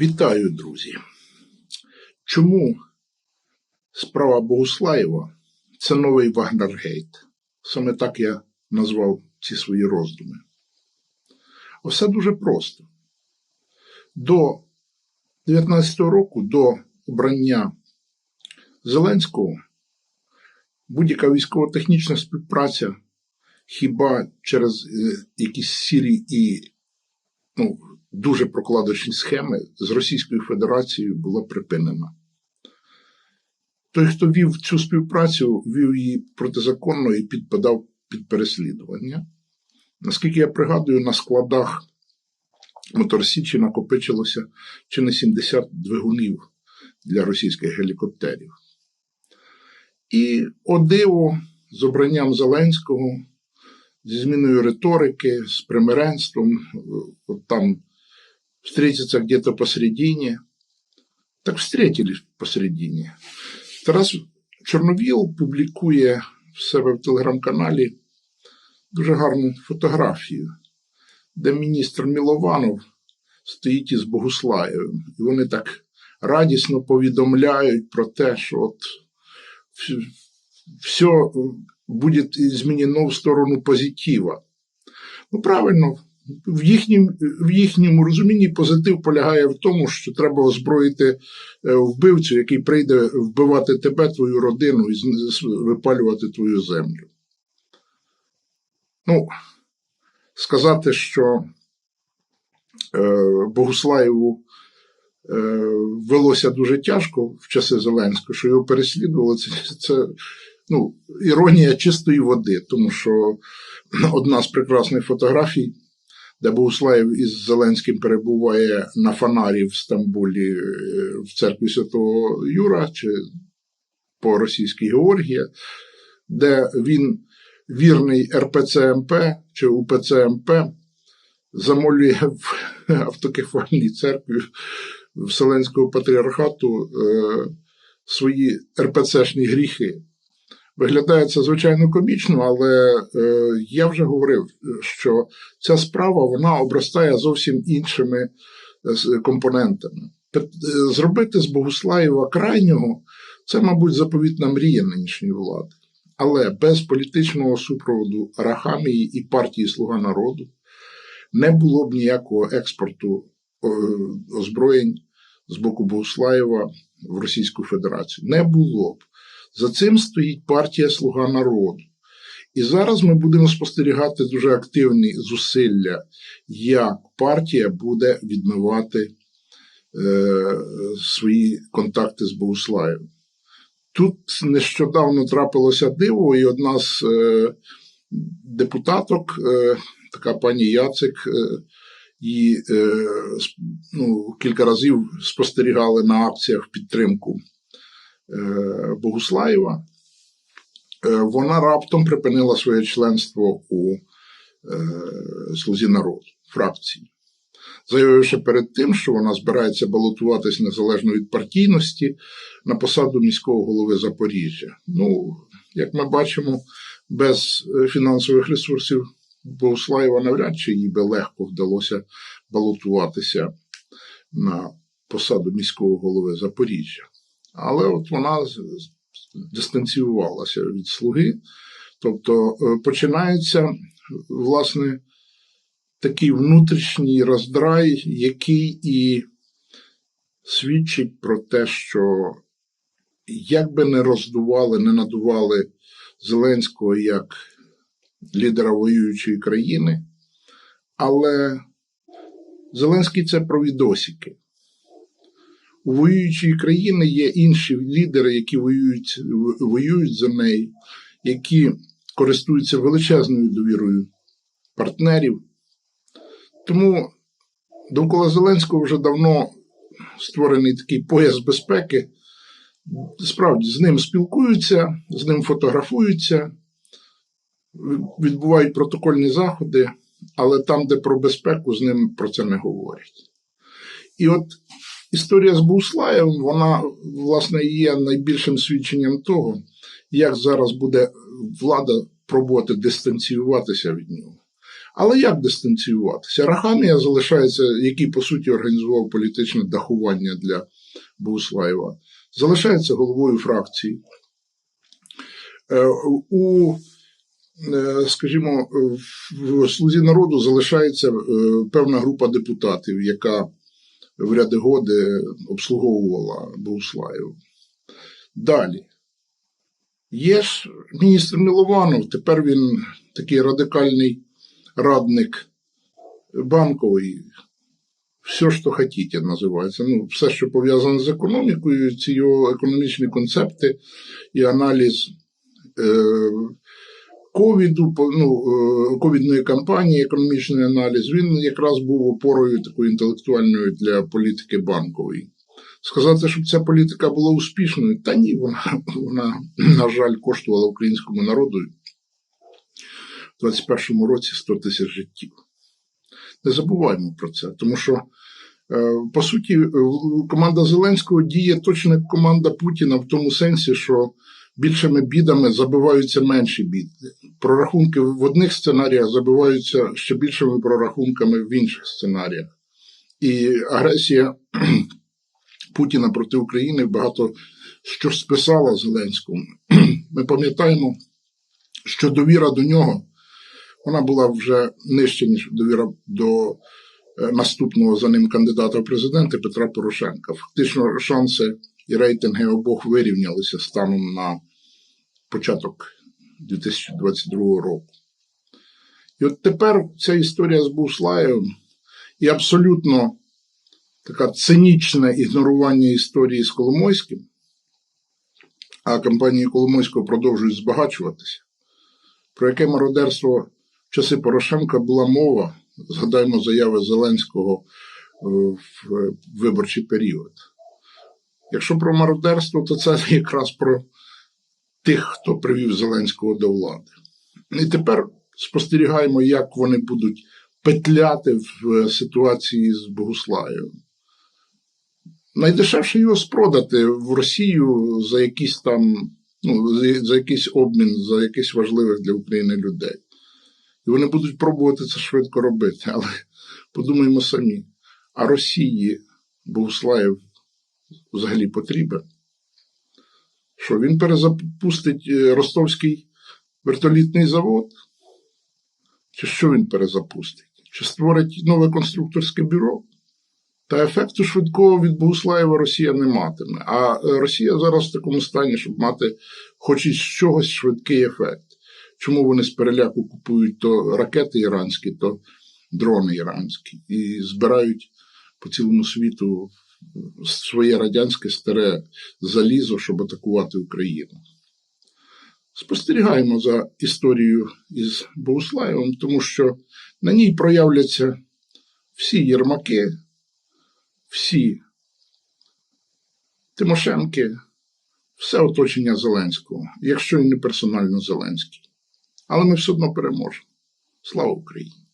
Вітаю, друзі. Чому справа Богуслаєва це новий Вагнергейт? Саме так я назвав ці свої роздуми. Все дуже просто. До 19-го року, до обрання Зеленського, будь-яка військово-технічна співпраця хіба через е, якісь сірі і ну, дуже прокладочні схеми з Російською Федерацією була припинена. Той, хто вів цю співпрацю, вів її протизаконно і підпадав під переслідування. Наскільки я пригадую, на складах Моторсічі накопичилося чи не 70 двигунів для російських гелікоптерів. І о диво з обранням Зеленського, зі зміною риторики, з примиренством, от там встретиться где-то посередине. Так встретились посередине. Тарас Чорновіл публікує в себе в телеграм-каналі дуже гарну фотографію, де міністр Мілованов стоїть із Богуслаєвим. І вони так радісно повідомляють про те, що от все буде змінено в сторону позитива. Ну, правильно, в їхнім, в їхньому розумінні позитив полягає в тому, що треба озброїти е, вбивцю, який прийде вбивати тебе, твою родину і випалювати твою землю. Ну, сказати, що е, Богуслаєву е, велося дуже тяжко в часи Зеленського, що його переслідували, це, це ну, іронія чистої води, тому що одна з прекрасних фотографій де Богуслаєв із Зеленським перебуває на фонарі в Стамбулі е, в церкві Святого Юра чи по російській Георгія, де він вірний РПЦМП чи УПЦМП замолює в автокефальній церкві Вселенського патріархату е, свої РПЦшні гріхи. Виглядає це звичайно комічно, але е, я вже говорив, що ця справа вона обростає зовсім іншими е, компонентами. Е, зробити з Богуслаєва крайнього це, мабуть, заповітна мрія нинішньої влади. Але без політичного супроводу Рахамії і партії Слуга народу не було б ніякого експорту е, озброєнь з боку Богуслаєва в Російську Федерацію. Не було б. За цим стоїть партія Слуга народу. І зараз ми будемо спостерігати дуже активні зусилля, як партія буде відмивати е, свої контакти з Богуслаєм. Тут нещодавно трапилося диво, і одна з е, депутаток, е, така пані Яцик, е, її е, ну, кілька разів спостерігали на акціях підтримку Богуслаєва, е, вона раптом припинила своє членство у е, Слузі народу фракції, заявивши перед тим, що вона збирається балотуватись незалежно від партійності на посаду міського голови Запоріжжя. Ну, як ми бачимо, без фінансових ресурсів Богуслаєва навряд чи їй би легко вдалося балотуватися на посаду міського голови Запоріжжя. Але от вона дистанціювалася від слуги. Тобто е, починається, власне, такий внутрішній роздрай, який і свідчить про те, що як би не роздували, не надували Зеленського як лідера воюючої країни, але Зеленський це про відосики. У воюючої країни є інші лідери, які воюють воюють за неї, які користуються величезною довірою партнерів. Тому довкола Зеленського вже давно створений такий пояс безпеки. Справді, з ним спілкуються, з ним фотографуються, відбувають протокольні заходи, але там, де про безпеку, з ним про це не говорять. І от Історія з Буслаєм, вона, власне, є найбільшим свідченням того, як зараз буде влада пробувати дистанціюватися від нього. Але як дистанціюватися? Рахамія залишається, який по суті організував політичне дахування для Богуслаєва, залишається головою фракції. Е, У, е, скажімо, в Слузі народу залишається е, певна група депутатів, яка в ряди годи обслуговувала Богуслаєва. Далі. Є ж міністр Мілованов, тепер він такий радикальний радник банковий. Все, що хотіте, називається. Ну, все, що пов'язане з економікою, ці його економічні концепти і аналіз е, ковіду, ну, е, ковідної кампанії, економічний аналіз, він якраз був опорою такою інтелектуальною для політики банкової. Сказати, щоб ця політика була успішною, та ні, вона, вона на жаль, коштувала українському народу в 21-му році 100 тисяч життів. Не забуваємо про це, тому що, е, по суті, команда Зеленського діє точно як команда Путіна в тому сенсі, що більшими бідами забиваються менші біди. Прорахунки в одних сценаріях забиваються ще більшими прорахунками в інших сценаріях. І агресія Путіна проти України багато що списала Зеленському. Ми пам'ятаємо, що довіра до нього вона була вже нижче, ніж довіра до е, наступного за ним кандидата в президенти Петра Порошенка. Фактично, шанси і рейтинги обох вирівнялися станом на початок 2022 року. І от тепер ця історія з Буслаєвим і абсолютно таке цинічне ігнорування історії з Коломойським, а компанії Коломойського продовжують збагачуватися, про яке мародерство в часи Порошенка була мова, згадаємо заяви Зеленського е, в виборчий період. Якщо про мародерство, то це якраз про тих, хто привів Зеленського до влади. І тепер спостерігаємо, як вони будуть петляти в е, ситуації з Богуслаєвим. Найдешевше його спродати в Росію за якийсь там, ну, за якийсь обмін, за якихось важливих для України людей. І вони будуть пробувати це швидко робити. Але подумаємо самі, а Росії Богуслаєв взагалі потрібен? Що він перезапустить е, ростовський вертолітний завод? Чи що він перезапустить? Чи створить нове конструкторське бюро? Та ефекту швидкого від Богуслаєва Росія не матиме. А е, Росія зараз в такому стані, щоб мати хоч із чогось швидкий ефект. Чому вони з переляку купують то ракети іранські, то дрони іранські і збирають по цілому світу своє радянське старе залізо, щоб атакувати Україну. Спостерігаємо за історією із Богуслаєвим, тому що на ній проявляться всі єрмаки, всі Тимошенки, все оточення Зеленського, якщо і не персонально Зеленський. Але ми все одно переможемо. Слава Україні!